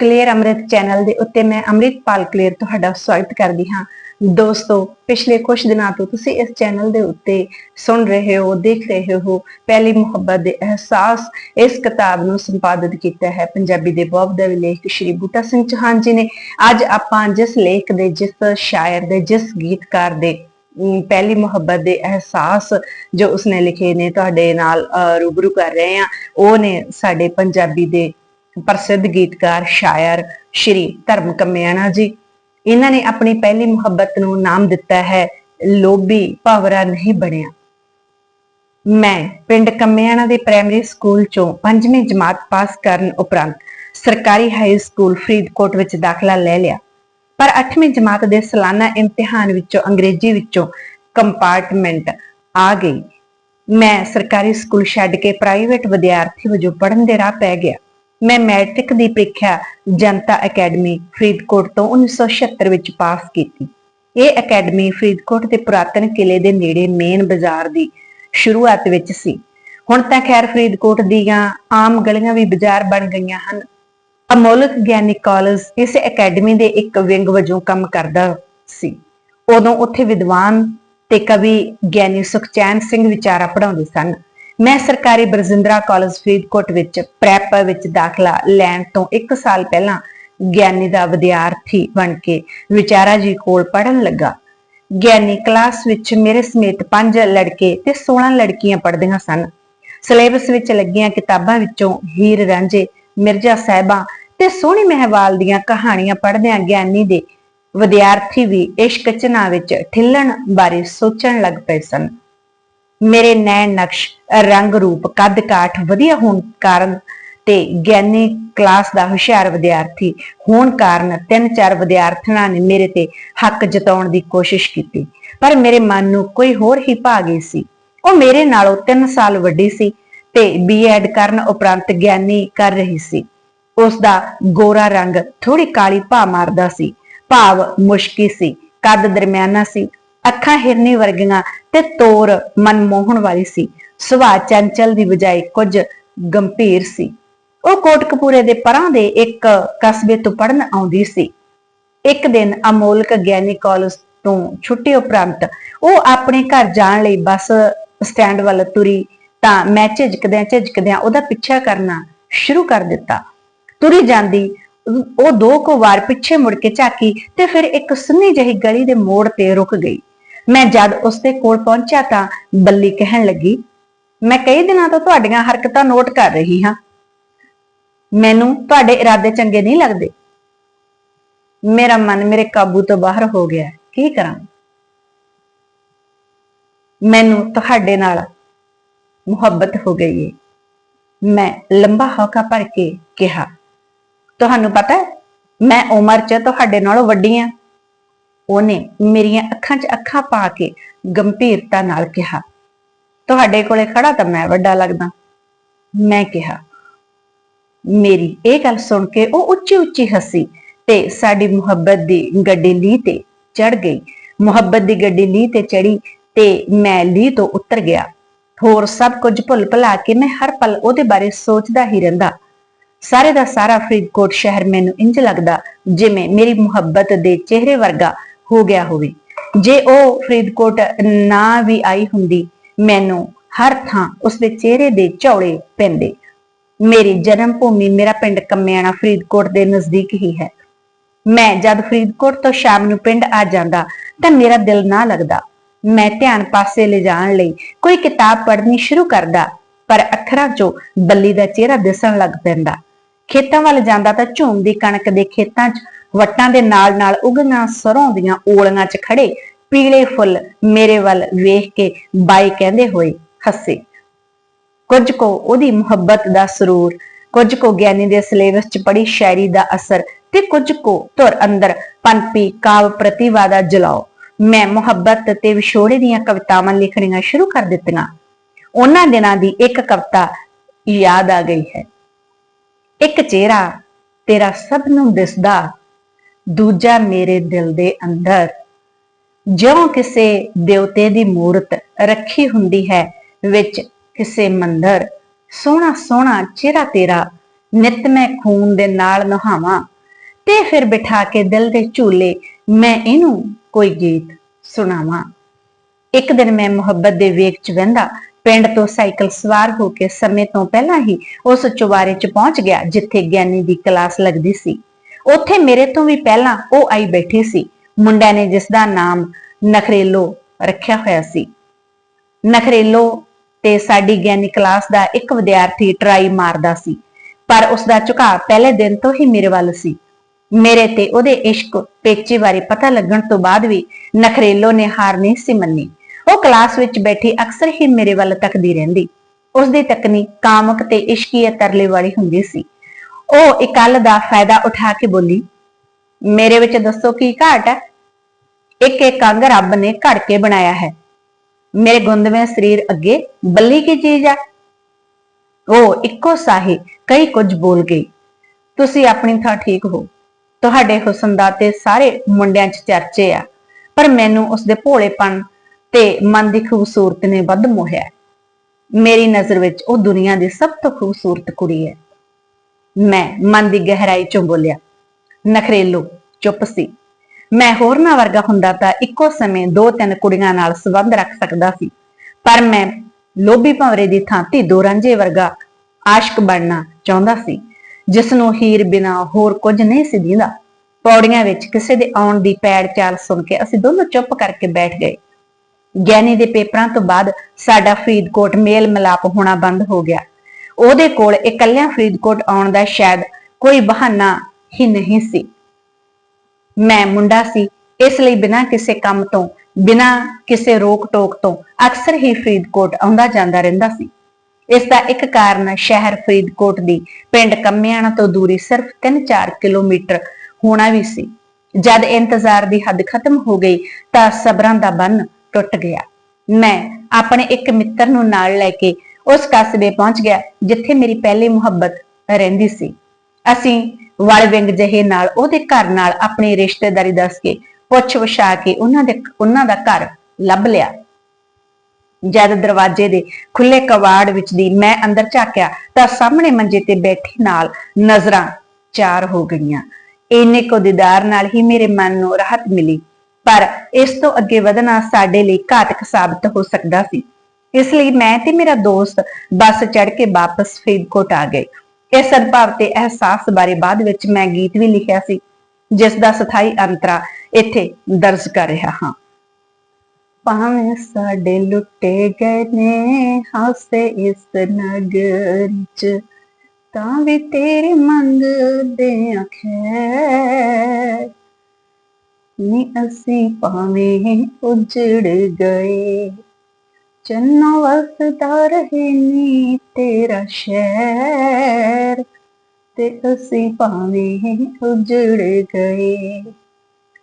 Clear ਅੰਮ੍ਰਿਤ channel ਦੇ ਉੱਤੇ ਮੈਂ ਅੰਮ੍ਰਿਤਪਾਲ ਕਲੀਅਰ ਤੁਹਾਡਾ ਸਵਾਗਤ ਕਰਦੀ ਹਾਂ। ਦੋਸਤੋ ਪਿਛਲੇ ਕੁਝ ਦਿਨਾਂ ਤੋਂ ਤੁਸੀਂ ਇਸ ਚੈਨਲ ਦੇ ਉੱਤੇ ਸੁਣ ਰਹੇ ਹੋ ਦੇਖ ਰਹੇ ਹੋ ਪਹਿਲੀ ਮੁਹੱਬਤ ਦੇ ਅਹਿਸਾਸ ਇਸ ਕਿਤਾਬ ਨੂੰ ਸੰਪਾਦਿਤ ਕੀਤਾ ਹੈ। ਪੰਜਾਬੀ ਦੇ ਬਹੁਤ ਦੇ ਲੇਖਕ ਸ਼੍ਰੀ ਬੂਟਾ ਸਿੰਘ ਚੌਹਾਨ ਜੀ ਨੇ। ਅੱਜ ਆਪਾਂ ਜਿਸ ਲੇਖ ਦੇ ਜਿਸ ਸ਼ਾਇਰ ਦੇ ਜਿਸ ਗੀਤਕਾਰ ਦੇ ਪਹਿਲੀ ਮੁਹੱਬਤ ਦੇ ਅਹਿਸਾਸ ਜੋ ਉਸਨੇ ਲਿਖੇ ਨੇ ਤੁਹਾਡੇ ਨਾਲ ਅਹ, ਰੂਬਰੂ ਕਰ ਰਹੇ ਹਾਂ। ਉਹ ਨੇ ਸਾਡੇ ਪੰਜਾਬੀ ਦੇ ਪ੍ਰਸਿੱਧ ਗੀਤਕਾਰ, ਸ਼ਾਇਰ ਸ਼੍ਰੀ ਧਰਮ ਕੰਮਿਆਣਾ ਜੀ। ਇਹਨਾਂ ਨੇ ਆਪਣੀ ਪਹਿਲੀ ਮੁਹੱਬਤ ਨੂੰ ਨਾਮ ਦਿੱਤਾ ਹੈ, ਲੋਭੀ ਭਵਰਾ ਨਹੀਂ ਬਣਿਆ। ਮੈਂ ਪਿੰਡ ਕੰਮਿਆਣਾ ਦੇ ਪ੍ਰਾਇਮਰੀ ਸਕੂਲ ਚੋਂ ਪੰਜਵੀਂ ਜਮਾਤ ਪਾਸ ਕਰਨ ਉਪਰੰਤ ਸਰਕਾਰੀ ਹਾਈ ਸਕੂਲ ਫਰੀਦਕੋਟ ਵਿੱਚ ਦਾਖਲਾ ਲੈ ਲਿਆ। ਪਰ 8ਵੀਂ ਜਮਾਤ ਦੇ ਸਾਲਾਨਾ ਇਮਤਿਹਾਨ ਵਿੱਚੋਂ ਅੰਗਰੇਜ਼ੀ ਵਿੱਚੋਂ ਕੰਪਾਰਟਮੈਂਟ ਆ ਗਈ। ਮੈਂ ਸਰਕਾਰੀ ਸਕੂਲ ਛੱਡ ਕੇ ਪ੍ਰਾਈਵੇਟ ਵਿਦਿਆਰਥੀ ਵਜੋਂ ਪੜ੍ਹਨ ਦੇ ਰਾਹ ਪੈ ਗਿਆ। ਮੈਂ ਮੈਟ੍ਰਿਕ ਦੀ ਪ੍ਰੀਖਿਆ ਜਨਤਾ ਅਕੈਡਮੀ ਫਰੀਦਕੋਟ ਤੋਂ 1976 ਵਿੱਚ ਪਾਸ ਕੀਤੀ। ਇਹ ਅਕੈਡਮੀ ਫਰੀਦਕੋਟ ਦੇ ਪੁਰਾਤਨ ਕਿਲੇ ਦੇ ਨੇੜੇ ਮੇਨ ਬਾਜ਼ਾਰ ਦੀ ਸ਼ੁਰੂਆਤ ਵਿੱਚ ਸੀ। ਹੁਣ ਤਾਂ ਖੈਰ ਫਰੀਦਕੋਟ ਦੀਆਂ ਆਮ ਗਲੀਆਂ ਵੀ ਬਾਜ਼ਾਰ ਬਣ ਗਈਆਂ ਹਨ। ਅਮੋਲਕ ਗਿਆਨੀ ਕਾਲਜ ਇਸ ਅਕੈਡਮੀ ਦੇ ਇੱਕ ਵਿੰਗ ਵਜੋਂ ਕੰਮ ਕਰਦਾ ਸੀ। ਉਦੋਂ ਉੱਥੇ ਵਿਦਵਾਨ ਤੇ ਕਵੀ ਗਿਆਨੀ ਸੁਖਚੈਨ ਸਿੰਘ ਵਿਚਾਰਾ ਪੜਾਉਂਦੇ ਸਨ। ਮੈਂ ਸਰਕਾਰੀ ਬਰਜਿੰਦਰਾ ਕਾਲਜ ਫਰੀਦਕੋਟ ਵਿੱਚ ਪ੍ਰੈਪ ਵਿੱਚ ਦਾਖਲਾ ਲੈਣ ਤੋਂ 1 ਸਾਲ ਪਹਿਲਾਂ ਗਿਆਨੀ ਦਾ ਵਿਦਿਆਰਥੀ ਬਣ ਕੇ ਵਿਚਾਰਾ ਜੀ ਕੋਲ ਪੜਨ ਲੱਗਾ। ਗਿਆਨੀ ਕਲਾਸ ਵਿੱਚ ਮੇਰੇ ਸਮੇਤ 5 ਲੜਕੇ ਤੇ 16 ਲੜਕੀਆਂ ਪੜ੍ਹਦੀਆਂ ਸਨ। ਸਿਲੇਬਸ ਵਿੱਚ ਲੱਗੀਆਂ ਕਿਤਾਬਾਂ ਵਿੱਚੋਂ ਹੀਰ ਰਾਂਝੇ, ਮਿਰਜ਼ਾ ਸਾਹਿਬਾਂ ਤੇ ਸੋਹਣੀ ਮਹਿਵਾਲ ਦੀਆਂ ਕਹਾਣੀਆਂ ਪੜ੍ਹਦਿਆਂ ਗਿਆਨੀ ਦੇ ਵਿਦਿਆਰਥੀ ਵੀ ਇਸ਼ਕ ਚਨਾ ਵਿੱਚ ਠਿੱਲਣ ਬਾਰੇ ਸੋਚਣ ਲੱਗ ਪਏ ਸਨ। ਮੇਰੇ ਨੈਣ ਨਕਸ਼, ਰੰਗ ਰੂਪ, ਕੱਦ ਕਾਠ ਵਧੀਆ ਹੋਣ ਕਾਰਨ ਤੇ ਗਿਆਨੀ ਕਲਾਸ ਦਾ ਹੁਸ਼ਿਆਰ ਵਿਦਿਆਰਥੀ ਹੋਣ ਕਾਰਨ ਤਿੰਨ ਚਾਰ ਵਿਦਿਆਰਥਣਾਂ ਨੇ ਮੇਰੇ ਤੇ ਹੱਕ ਜਤਾਉਣ ਦੀ ਕੋਸ਼ਿਸ਼ ਕੀਤੀ। ਪਰ ਮੇਰੇ ਮਨ ਨੂੰ ਕੋਈ ਹੋਰ ਹੀ ਭਾ ਗਈ ਸੀ। ਉਹ ਮੇਰੇ ਨਾਲੋਂ 3 ਸਾਲ ਵੱਡੀ ਸੀ ਤੇ ਬੀਐਡ ਕਰਨ ਉਪਰੰਤ ਗਿਆਨੀ ਕਰ ਰਹੀ ਸੀ। ਉਸ ਦਾ ਗੋਰਾ ਰੰਗ ਥੋੜੀ ਕਾਲੀ ਭਾ ਮਾਰਦਾ ਸੀ। ਭਾਵ ਮੁਸ਼ਕੀ ਸੀ, ਕੱਦ ਦਰਮਿਆਨਾ ਸੀ, ਅੱਖਾਂ ਹਿਰਨੀ ਵਰਗੀਆਂ ਤੇ ਤੋਰ ਮਨਮੋਹਣ ਵਾਲੀ ਸੀ। ਸੁਭਾਅ ਚੰਚਲ ਦੀ ਬਜਾਏ ਕੁਝ ਗੰਭੀਰ ਸੀ। ਉਹ ਕੋਟਕਪੂਰੇ ਦੇ ਪਰਾਂ ਦੇ ਇੱਕ ਕਸਬੇ ਤੋਂ ਪੜਨ ਆਉਂਦੀ ਸੀ। ਇੱਕ ਦਿਨ ਅਮੋਲਕ ਗਿਆਨੀ ਕਾਲਜ ਤੋਂ ਛੁੱਟੀ ਉਪਰੰਤ ਉਹ ਆਪਣੇ ਘਰ ਜਾਣ ਲਈ ਬੱਸ ਸਟੈਂਡ ਵੱਲ ਤੁਰੀ ਤਾਂ ਮੈਂ ਝਿਜਕਦਿਆਂ ਝਿਜਕਦਿਆਂ ਉਹਦਾ ਪਿੱਛਾ ਕਰਨਾ ਸ਼ੁਰੂ ਕਰ ਦਿੱਤਾ। ਤੁਰੀ ਜਾਂਦੀ, ਉਹ ਦੋ ਕੁ ਵਾਰ ਪਿੱਛੇ ਮੁੜ ਕੇ ਝਾਕੀ ਤੇ ਫਿਰ ਇੱਕ ਸੁੰਨੀ ਜਿਹੀ ਗਲੀ ਦੇ ਮੋੜ ਤੇ ਰੁਕ ਗਈ। ਮੈਂ ਜਦ ਉਸ ਦੇ ਕੋਲ ਪਹੁੰਚਿਆ ਤਾਂ ਬੱਲੀ ਕਹਿਣ ਲੱਗੀ, ਮੈਂ ਕਈ ਦਿਨਾਂ ਤੋਂ ਤੁਹਾਡੀਆਂ ਹਰਕਤਾਂ ਨੋਟ ਕਰ ਰਹੀ ਹਾਂ। ਮੈਨੂੰ ਤੁਹਾਡੇ ਇਰਾਦੇ ਚੰਗੇ ਨਹੀਂ ਲੱਗਦੇ। ਮੇਰਾ ਮਨ ਮੇਰੇ ਕਾਬੂ ਤੋਂ ਬਾਹਰ ਹੋ ਗਿਆ ਕੀ ਕਰਾਂ? ਮੈਨੂੰ ਤੁਹਾਡੇ ਨਾਲ ਮੁਹੱਬਤ ਹੋ ਗਈ ਏ। ਮੈਂ ਲੰਬਾ ਹੌਕਾ ਭਰ ਕੇ ਕਿਹਾ, ਤੁਹਾਨੂੰ ਪਤਾ ਮੈਂ ਉਮਰ 'ਚ ਤੁਹਾਡੇ ਨਾਲੋਂ ਵੱਡੀ ਹਾਂ। ਉਹਨੇ ਮੇਰੀਆਂ ਅੱਖਾਂ 'ਚ ਅੱਖਾਂ ਪਾ ਕੇ ਗੰਭੀਰਤਾ ਨਾਲ ਕਿਹਾ, ਤੁਹਾਡੇ ਕੋਲੇ ਖੜਾ ਤਾਂ ਮੈਂ ਵੱਡਾ ਲੱਗਦਾ। ਮੈਂ ਕਿਹਾ, ਮੇਰੀ ਇਹ ਗੱਲ ਸੁਣ ਕੇ ਉਹ ਉੱਚੀ ਉੱਚੀ ਹੱਸੀ ਤੇ ਸਾਡੀ ਮੁਹੱਬਤ ਦੀ ਗੱਡੀ ਲੀ ਤੇ ਚੜ ਗਈ। ਮੁਹੱਬਤ ਦੀ ਗੱਡੀ ਲੀ ਤੇ ਚੜੀ ਤੇ ਮੈਂ ਲੀ ਤੋਂ ਉਤਰ ਗਿਆ। ਹੋਰ ਸਭ ਕੁਝ ਭੁੱਲ ਭੁਲਾ ਕੇ ਮੈਂ ਹਰ ਪਲ ਉਹਦੇ ਬਾਰੇ ਸੋਚਦਾ ਹੀ ਰਹਿੰਦਾ। ਸਾਰੇ ਦਾ ਸਾਰਾ ਫਰੀਦਕੋਟ ਸ਼ਹਿਰ ਮੈਨੂੰ ਇੰਜ ਲੱਗਦਾ ਜਿਵੇਂ ਮੇਰੀ ਮੁਹੱਬਤ ਦੇ ਚਿਹਰੇ ਵਰਗਾ ਹੋ ਗਿਆ ਹੋਵੇ। ਜੇ ਉਹ ਫਰੀਦਕੋਟ ਨਾ ਵੀ ਆਈ ਹੁੰਦੀ, ਮੈਨੂੰ ਹਰ ਥਾਂ ਉਸਦੇ ਚਿਹਰੇ ਦੇ ਝੌਲੇ ਪੈਂਦੇ। ਮੇਰੀ ਜਨਮ ਭੂਮੀ ਮੇਰਾ ਪਿੰਡ ਕੰਮਿਆਣਾ ਫਰੀਦਕੋਟ ਦੇ ਨਜ਼ਦੀਕ ਹੀ ਹੈ। ਮੈਂ ਜਦ ਫਰੀਦਕੋਟ ਤੋਂ ਸ਼ਾਮ ਨੂੰ ਪਿੰਡ ਆ ਜਾਂਦਾ, ਤਾਂ ਮੇਰਾ ਦਿਲ ਨਾ ਲੱਗਦਾ। ਮੈਂ ਧਿਆਨ ਪਾਸੇ ਲਿਜਾਣ ਲਈ ਕੋਈ ਕਿਤਾਬ ਪੜ੍ਹਨੀ ਸ਼ੁਰੂ ਕਰਦਾ, ਪਰ ਅੱਖਰਾਂ 'ਚੋਂ ਬੱਲੀ ਦਾ ਚਿਹਰਾ ਦਿਸਣ ਲੱਗ ਪੈਂਦਾ। ਖੇਤਾਂ ਵੱਲ ਜਾਂਦਾ ਤਾਂ ਝੂਮ ਦੀ ਕਣਕ ਦੇ ਖੇਤਾਂ 'ਚ ਵੱਟਾਂ ਦੇ ਨਾਲ-ਨਾਲ ਉਗੀਆਂ ਸਰੋਂ ਦੀਆਂ ਓਲੀਆਂ 'ਚ ਖੜੇ ਪੀਲੇ ਫੁੱਲ ਮੇਰੇ ਵੱਲ ਵੇਖ ਕੇ ਬਾਈ ਕਹਿੰਦੇ ਹੋਏ, ਹੱਸੇ। ਕੁਝ ਕੋ ਉਹਦੀ ਮੁਹੱਬਤ ਦਾ ਸਰੂਰ, ਕੁਝ ਕੋ ਗਿਆਨੀ ਦੇ ਸਿਲੇਬਸ 'ਚ ਪੜੀ ਸ਼ਾਇਰੀ ਦਾ ਅਸਰ ਤੇ ਕੁਝ ਕੋ ਧੁਰ ਅੰਦਰ ਪਨਪੀ ਕਾਵ ਪ੍ਰਤਿਭਾ ਦਾ ਜਲਾਓ। ਮੈਂ ਮੁਹੱਬਤ ਤੇ ਵਿਛੋੜੇ ਦੀਆਂ ਕਵਿਤਾਵਾਂ ਲਿਖਣੀਆਂ ਸ਼ੁਰੂ ਕਰ ਦਿੱਤੀਆਂ। ਉਹਨਾਂ ਦਿਨਾਂ ਦੀ ਇੱਕ ਕਵਿਤਾ ਯਾਦ ਆ ਗਈ ਹੈ। ਇੱਕ ਚਿਹਰਾ ਤੇਰਾ ਸਭ ਨੂੰ ਦਿਸਦਾ ਦੂਜਾ ਮੇਰੇ ਦਿਲ ਦੇ ਅੰਦਰ। ਜਿਉਂ ਕਿਸੇ ਦੇਵਤੇ ਦੀ ਮੂਰਤ ਰੱਖੀ ਹੁੰਦੀ ਹੈ, ਵਿੱਚ ਕਿਸੇ ਮੰਦਰ ਸੋਹਣਾ ਸੋਹਣਾ ਚਿਹਰਾ ਤੇਰਾ, ਨਿਤ ਮੈਂ ਖੂਨ ਦੇ ਨਾਲ ਨਹਾਵਾਂ, ਤੇ ਫਿਰ ਬਿਠਾ ਕੇ ਦਿਲ ਦੇ ਝੂਲੇ ਮੈਂ ਇਹਨੂੰ ਕੋਈ ਗੀਤ ਸੁਣਾਵਾਂ। ਇੱਕ ਦਿਨ ਮੈਂ ਮੁਹੱਬਤ ਦੇ ਵੇਗ 'ਚ ਵਹਿੰਦਾ, ਪਿੰਡ ਤੋਂ ਸਾਈਕਲ ਸਵਾਰ ਹੋ ਕੇ ਸਮੇਂ ਤੋਂ ਪਹਿਲਾਂ ਹੀ ਉਸ ਚੁਬਾਰੇ 'ਚ ਪਹੁੰਚ ਗਿਆ, ਜਿੱਥੇ ਗਿਆਨੀ ਦੀ ਕਲਾਸ ਲੱਗਦੀ ਸੀ। ਉੱਥੇ ਮੇਰੇ ਤੋਂ ਵੀ ਪਹਿਲਾਂ ਉਹ ਆਈ ਬੈਠੀ ਸੀ। ਮੁੰਡਾ ਨੇ ਜਿਸ ਦਾ ਨਾਮ ਨਖਰੇਲੋ ਰੱਖਿਆ ਹੋਇਆ ਸੀ। ਨਖਰੇਲੋ ਤੇ ਸਾਡੀ ਗਿਆਨੀ ਕਲਾਸ ਦਾ ਇੱਕ ਵਿਦਿਆਰਥੀ ਟਰਾਈ ਮਾਰਦਾ ਸੀ। ਪਰ ਉਸ ਦਾ ਝੁਕਾਅ ਪਹਿਲੇ ਦਿਨ ਤੋਂ ਹੀ ਮੇਰੇ ਵੱਲ ਸੀ। ਮੇਰੇ ਤੇ ਉਹਦੇ ਇਸ਼ਕ ਪੇਚੇ ਬਾਰੇ ਪਤਾ ਲੱਗਣ ਤੋਂ ਬਾਅਦ ਵੀ ਨਖਰੇਲੋ ਨੇ ਹਾਰ ਨਹੀਂ ਸੀ ਮੰਨੀ। ਉਹ ਕਲਾਸ ਵਿੱਚ ਬੈਠੀ ਅਕਸਰ ਹੀ ਮੇਰੇ ਵੱਲ ਤੱਕਦੀ ਰਹਿੰਦੀ। ਉਸ ਦੀ ਤੱਕਨੀ ਕਾਮਕ ਤੇ ਇਸ਼ਕੀਏ ਤਰਲੇ ਵਾਲੀ ਹੁੰਦੀ ਸੀ। ਉਹ ਇਕੱਲ ਦਾ ਫਾਇਦਾ ਉਠਾ ਕੇ ਬੋਲੀ, ਮੇਰੇ ਵਿੱਚ ਦੱਸੋ ਕੀ ਘਾਟ ਹੈ? ਇੱਕ ਇੱਕ ਅੰਗ ਰੱਬ ਨੇ ਘੜ ਕੇ ਬਣਾਇਆ ਹੈ। ਮੇਰੇ ਗੁੰਦਵੇਂ ਸਰੀਰ ਅੱਗੇ ਬੱਲੀ ਕੀ ਚੀਜ਼ ਹੈ? ਉਹ ਇੱਕੋ ਸਾਹੇ ਕਈ ਕੁਝ ਬੋਲ ਗਈ, ਤੁਸੀਂ ਆਪਣੀ ਥਾਂ ਠੀਕ ਹੋ। ਤੁਹਾਡੇ ਹੁਸਨ ਦਾ ਤੇ ਸਾਰੇ ਮੁੰਡਿਆਂ 'ਚ ਚਰਚੇ ਆ, ਪਰ ਮੈਨੂੰ ਉਸ ਦੇ ਭੋਲੇਪਨ ਤੇ ਮਨ ਦੀ ਖੂਬਸੂਰਤ ਨੇ ਵੱਧ ਮੋਹਿਆ ਮੇਰੀ ਨਜ਼ਰ ਵਿੱਚ ਉਹ ਦੁਨੀਆ ਦੀ ਸਭ ਤੋਂ ਖੂਬਸੂਰਤ ਕੁੜੀ ਹੈ। ਮੈਂ ਮਨ ਦੀ ਗਹਿਰਾਈ 'ਚੋਂ ਬੋਲਿਆ, ਨਖਰੇਲੋ, ਚੁੱਪ ਸੀ। ਮੈਂ ਹੋਰਨਾਂ ਵਰਗਾ ਹੁੰਦਾ ਤਾਂ ਇੱਕੋ ਸਮੇਂ ਦੋ ਤਿੰਨ ਕੁੜੀਆਂ ਨਾਲ ਸੰਬੰਧ ਰੱਖ ਸਕਦਾ ਸੀ। ਪਰ ਮੈਂ ਲੋਭੀ ਭੰਵਰੇ ਦੀ ਥਾਂ ਦੋ ਰਾਂਝੇ ਵਰਗਾ ਆਸ਼ਕ ਬਣਨਾ ਚਾਹੁੰਦਾ ਸੀ ਜਿਸ ਨੂੰ ਹੀਰ ਬਿਨਾ ਹੋਰ ਕੁਝ ਨਹੀਂ ਸੀ ਦਿੰਦਾ। ਪੌੜੀਆਂ ਵਿੱਚ ਕਿਸੇ ਦੇ ਆਉਣ ਦੀ ਪੈੜ ਚਾਲ ਸੁਣ ਕੇ ਅਸੀਂ ਦੋਨੋਂ ਚੁੱਪ ਕਰਕੇ ਬੈਠ ਗਏ। ਗਿਆਨੀ ਦੇ ਪੇਪਰਾਂ ਤੋਂ ਬਾਅਦ ਸਾਡਾ ਫਰੀਦਕੋਟ ਮੇਲ ਮਿਲਾਪ ਹੋਣਾ ਬੰਦ ਹੋ ਗਿਆ। ਉਹਦੇ ਕੋਲ ਇਕੱਲਿਆਂ ਫਰੀਦਕੋਟ ਆਉਣ ਦਾ ਸ਼ਾਇਦ ਕੋਈ ਬਹਾਨਾ ਹੀ ਨਹੀਂ ਸੀ। ਮੈਂ ਮੁੰਡਾ ਸੀ, ਇਸ ਲਈ ਬਿਨਾਂ ਕਿਸੇ ਕੰਮ ਤੋਂ, ਬਿਨਾਂ ਕਿਸੇ ਰੋਕ ਟੋਕ ਤੋਂ ਅਕਸਰ ਹੀ ਫਰੀਦਕੋਟ ਆਉਂਦਾ ਜਾਂਦਾ ਰਹਿੰਦਾ ਸੀ। ਇਸ ਦਾ ਇੱਕ ਕਾਰਨ ਸ਼ਹਿਰ ਫਰੀਦਕੋਟ ਦੀ ਪਿੰਡ ਕੰਮਿਆਣਾ ਤੋਂ ਦੂਰੀ ਸਿਰਫ 3-4 ਕਿਲੋਮੀਟਰ ਹੋਣਾ ਵੀ ਸੀ। ਜਦ ਇੰਤਜ਼ਾਰ ਦੀ ਹੱਦ ਖਤਮ ਹੋ ਗਈ ਤਾਂ ਸਬਰਾਂ ਦਾ ਬੰਨ ਟੁੱਟ ਗਿਆ। ਮੈਂ ਆਪਣੇ ਇੱਕ ਮਿੱਤਰ ਨੂੰ ਨਾਲ ਲੈ ਕੇ ਉਸ ਕਸਬੇ ਪਹੁੰਚ ਗਿਆ ਜਿੱਥੇ ਮੇਰੀ ਪਹਿਲੀ ਮੁਹੱਬਤ ਰਹਿੰਦੀ ਸੀ। ਅਸੀਂ ਵਲ ਵਿੰਗ ਨਾਲ ਉਹਦੇ ਘਰ ਨਾਲ ਆਪਣੀ ਰਿਸ਼ਤੇਦਾਰੀ ਦੱਸ ਕੇ ਪੁੱਛ ਵਛਾ ਕੇ ਉਹਨਾਂ ਦੇ ਉਹਨਾਂ ਦਾ ਘਰ ਲੱਭ ਲਿਆ। ਜਦ ਦਰਵਾਜ਼ੇ ਦੇ ਖੁੱਲੇ ਕਵਾੜ ਵਿੱਚ ਦੀ ਮੈਂ ਅੰਦਰ ਝਾਕਿਆ ਤਾਂ ਸਾਹਮਣੇ ਮੰਜੇ ਤੇ ਬੈਠੀ ਨਾਲ ਨਜ਼ਰਾਂ ਚਾਰ ਹੋ ਗਈਆਂ। ਇੰਨੇ ਕੋ ਦੀਦਾਰ ਨਾਲ ਹੀ ਮੇਰੇ ਮਨ ਨੂੰ ਰਾਹਤ ਮਿਲੀ। ਪਰ ਇਸ ਤੋਂ ਅੱਗੇ ਵਧਣਾ ਸਾਡੇ ਲਈ ਘਾਤਕ ਸਾਬਤ ਹੋ ਸਕਦਾ ਸੀ। ਇਸ ਲਈ ਮੈਂ ਤੇ ਮੇਰਾ ਦੋਸਤ ਬੱਸ ਚੜ ਕੇ ਵਾਪਸ ਫਰੀਦਕੋਟ ਆ ਗਏ। ਇਸ ਅਨੁਭਵ ਤੇ ਅਹਿਸਾਸ ਬਾਰੇ ਬਾਅਦ ਵਿੱਚ ਮੈਂ ਗੀਤ ਵੀ ਲਿਖਿਆ ਸੀ, ਜਿਸ ਦਾ ਸਥਾਈ ਅੰਤਰਾ ਇੱਥੇ ਦਰਜ ਕਰ ਰਿਹਾ ਹਾਂ। ਭਾਵੇਂ ਸਾਡੇ ਲੁੱਟੇ ਗਏ ਨੇ ਹਾਸੇ ਇਸ ਨਗਰ ਚ, ਤਾਂ ਵੀ ਤੇਰੇ ਮੰਗਦੇ ਆਖੇ ਨੀ ਅਸੀਂ ਭਾਵੇਂ ਉਜੜ ਗਏ। ਚੰਨੋ ਵਸਦਾ ਰਹੇ ਨੀ ਤੇਰਾ ਸ਼ਹਿਰ, ਤੇ ਅਸੀਂ ਭਾਵੇਂ ਉਜੜ ਗਏ।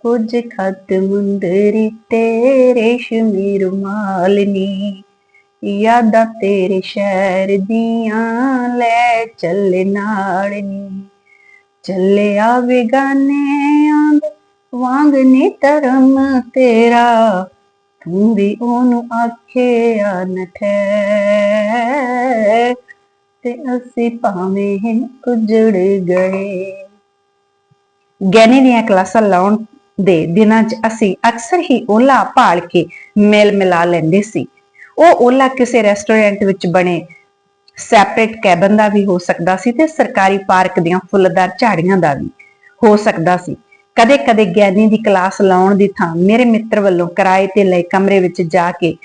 ਕੁਝ ਖਤ ਮੁੰਦਰੀ ਤੇਰੇ ਸ਼ਮੀਰ ਮਾਲਨੀ, ਯਾਦਾਂ ਤੇਰੇ ਸ਼ਹਿਰ ਦੀਆਂ ਲੈ ਚੱਲ ਨਾਲ ਨੀ ਚੱਲਿਆ ਬੇਗਾਨਿਆਂ ਦੇ ਵਾਂਗ ਨੀ ਧਰਮ ਤੇਰਾ ਤੂੰ ਵੀ ਉਹਨੂੰ ਆਖਿਆ ਤੇ ਅਸੀਂ ਭਾਵੇਂ ਉਜੜ ਗਏ। ਗਿਆਨੀ ਦੀਆਂ ਕਲਾਸਾਂ ਲਾਉਣ ਦੇ ਦਿਨਾਂ 'ਚ ਅਸੀਂ ਅਕਸਰ ਹੀ ਓਲਾ ਭਾਲ ਕੇ ਮੇਲ ਮਿਲਾ ਲੈਂਦੇ ਸੀ। ਉਹ ਓਲਾ ਕਿਸੇ ਰੈਸਟੋਰੈਂਟ ਵਿੱਚ ਬਣੇ। ਸੈਪਰੇਟ ਕੈਬਨ ਦਾ ਵੀ ਹੋ ਸਕਦਾ ਸੀ ਤੇ ਸਰਕਾਰੀ ਪਾਰਕ ਦੀਆਂ ਫੁੱਲਦਾਰ ਝਾੜੀਆਂ ਦਾ ਵੀ ਹੋ ਸਕਦਾ ਸੀ। ਕਦੇ-ਕਦੇ ਗਿਆਨੀ ਦੀ ਕਲਾਸ ਲਾਉਣ ਦੀ ਥਾਂ ਮੇਰੇ ਮਿੱਤਰ ਵੱਲੋਂ ਕਿਰਾਏ ਤੇ ਲਏ ਕਮਰੇ ਵਿੱਚ ਜਾ ਕੇ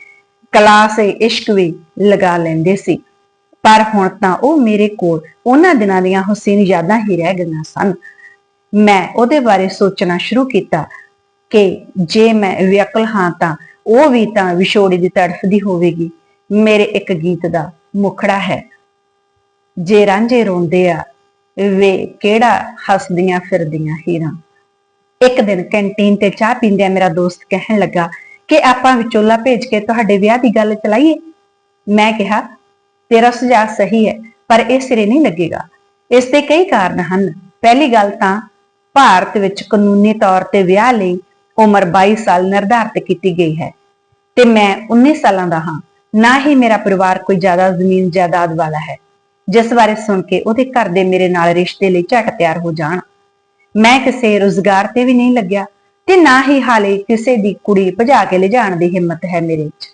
ਕਲਾਸ ਇਸ਼ਕ ਵੀ ਲਗਾ ਲੈਂਦੇ ਸੀ। ਪਰ ਹੁਣ ਤਾਂ ਉਹ ਮੇਰੇ ਕੋਲ ਉਹਨਾਂ ਦਿਨਾਂ ਦੀਆਂ ਹੁਸੀਨ ਯਾਦਾਂ ਹੀ ਰਹਿ ਗਈਆਂ ਸਨ। ਮੈਂ ਉਹਦੇ ਬਾਰੇ ਸੋਚਣਾ ਸ਼ੁਰੂ ਕੀਤਾ ਕਿ ਜੇ ਮੈਂ ਵਿਅਕਲ ਹਾਂ ਤਾਂ ਉਹ ਵੀ ਤਾਂ ਵਿਛੋੜੇ ਦੀ ਤੜਫਦੀ ਹੋਵੇਗੀ। ਮੇਰੇ ਇੱਕ ਗੀਤ ਦਾ ਮੁਖੜਾ ਹੈ। ਜੇ ਰਾਂਝੇ ਰੋਂਦੇ ਆ, ਵੇ ਕਿਹੜਾ ਹੱਸਦੀਆਂ ਫਿਰਦੀਆਂ ਹੀਰਾਂ। ਇੱਕ ਦਿਨ ਕੈਂਟੀਨ ਤੇ ਚਾਹ ਪੀਂਦਿਆਂ ਮੇਰਾ ਦੋਸਤ ਕਹਿਣ ਲੱਗਾ ਕਿ ਆਪਾਂ ਵਿਚੋਲਾ ਭੇਜ ਕੇ ਤੁਹਾਡੇ ਵਿਆਹ ਦੀ ਗੱਲ ਚਲਾਈਏ। ਮੈਂ ਕਿਹਾ, ਤੇਰਾ ਸੁਝਾਅ ਸਹੀ ਹੈ, ਪਰ ਇਹ ਸਿਰੇ ਨਹੀਂ ਲੱਗੇਗਾ। ਇਸ ਦੇ ਕਈ ਕਾਰਨ ਹਨ। ਪਹਿਲੀ ਗੱਲ ਤਾਂ ਭਾਰਤ ਵਿੱਚ ਕਾਨੂੰਨੀ ਤੌਰ ਤੇ ਵਿਆਹ ਲਈ ਉਮਰ 22 ਸਾਲ ਨਿਰਧਾਰਤ ਕੀਤੀ ਗਈ ਹੈ ਤੇ ਮੈਂ 19 ਸਾਲਾਂ ਦਾ ਹਾਂ। ਨਾ ਹੀ ਮੇਰਾ ਪਰਿਵਾਰ ਕੋਈ ਜ਼ਿਆਦਾ ਜ਼ਮੀਨ ਜਾਇਦਾਦ ਵਾਲਾ ਹੈ, ਜਿਸ ਬਾਰੇ ਸੁਣ ਕੇ ਉਹਦੇ ਘਰ ਦੇ ਮੇਰੇ ਨਾਲ ਰਿਸ਼ਤੇ ਲਈ ਝਟ ਤਿਆਰ ਹੋ ਜਾਣ। ਮੈਂ ਕਿਸੇ ਰੁਜ਼ਗਾਰ ਤੇ ਵੀ ਨਹੀਂ ਲੱਗਿਆ ਤੇ ਨਾ ਹੀ ਹਾਲੇ ਕਿਸੇ ਦੀ ਕੁੜੀ ਭਜਾ ਕੇ ਲਿਜਾਣ ਦੀ ਹਿੰਮਤ ਹੈ ਮੇਰੇ ਵਿੱਚ।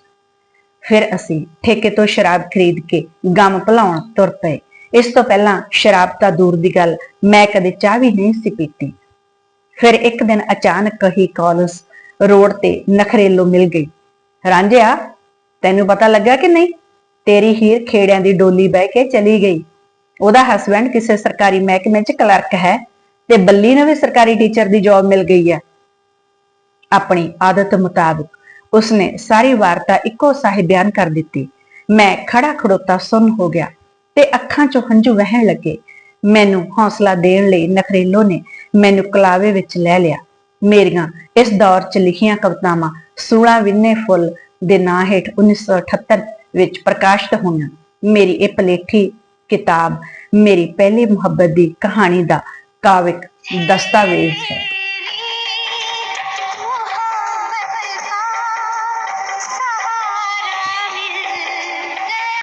ਫਿਰ ਅਸੀਂ ਠੇਕੇ ਤੋਂ ਸ਼ਰਾਬ ਖਰੀਦ ਕੇ ਗਮ ਭਲਾਉਣ ਤੁਰ ਪਏ। ਇਸ ਤੋਂ ਪਹਿਲਾਂ ਸ਼ਰਾਬ ਤਾਂ ਦੂਰ ਦੀ ਗੱਲ, ਮੈਂ ਕਦੇ ਚਾਹ ਵੀ ਨਹੀਂ ਸੀ ਪੀਤੀ। ਫਿਰ ਇੱਕ ਦਿਨ ਅਚਾਨਕ ਹੀ ਕਾਲਜ ਰੋਡ ਤੇ ਨਖਰੇਲੋ ਮਿਲ ਗਈ। ਰਾਂਝਿਆ, ਤੈਨੂੰ ਪਤਾ ਲੱਗਾ ਕਿ ਨਹੀਂ? ਤੇਰੀ ਹੀਰ ਖੇੜਿਆਂ ਦੀ ਡੋਲੀ ਬਹਿ ਕੇ ਚਲੀ ਗਈ। ਉਹਦਾ ਹਸਬੰਡ ਕਿਸੇ ਸਰਕਾਰੀ ਮਹਿਕਮੇ 'ਚ ਕਲਰਕ ਹੈ। ਤੇ ਬੱਲੀ ਨੂੰ ਵੀ ਸਰਕਾਰੀ ਟੀਚਰ ਦੀ ਜੌਬ ਮਿਲ ਗਈ ਹੈ। ਆਪਣੀ ਆਦਤ ਮੁਤਾਬਕ ਉਸਨੇ ਸਾਰੀ ਵਾਰਤਾ ਇੱਕੋ ਸਾਹੇ ਬਿਆਨ ਕਰ ਦਿੱਤੀ। ਮੈਂ ਖੜਾ ਖੜੋਤਾ ਸੁੰਨ ਹੋ ਗਿਆ ਤੇ ਅੱਖਾਂ 'ਚੋਂ ਹੰਝੂ ਵਹਿਣ ਲੱਗੇ। ਮੈਨੂੰ ਹੌਸਲਾ ਦੇਣ ਲਈ ਨਖਰੇਲੋ ਨੇ ਮੈਨੂੰ ਕਲਾਵੇ ਵਿੱਚ ਲੈ ਲਿਆ। ਮੇਰੀਆਂ ਇਸ ਦੌਰ 'ਚ ਲਿਖੀਆਂ ਕਵਿਤਾਵਾਂ ਸੂਲਾ ਵਿੰਨੇ ਫੁੱਲ ਦੇ ਨਾਂ ਹੇਠ 1978 ਵਿੱਚ ਪ੍ਰਕਾਸ਼ਿਤ ਹੋਈਆਂ। ਮੇਰੀ ਇਹ ਪਲੇਠੀ ਕਿਤਾਬ, ਮੇਰੀ ਪਹਿਲੀ ਮੁਹੱਬਤ ਦੀ ਕਹਾਣੀ ਦਾ ਕਾਵਿਕ ਦਸਤਾਵੇਜ਼ ਹੈ।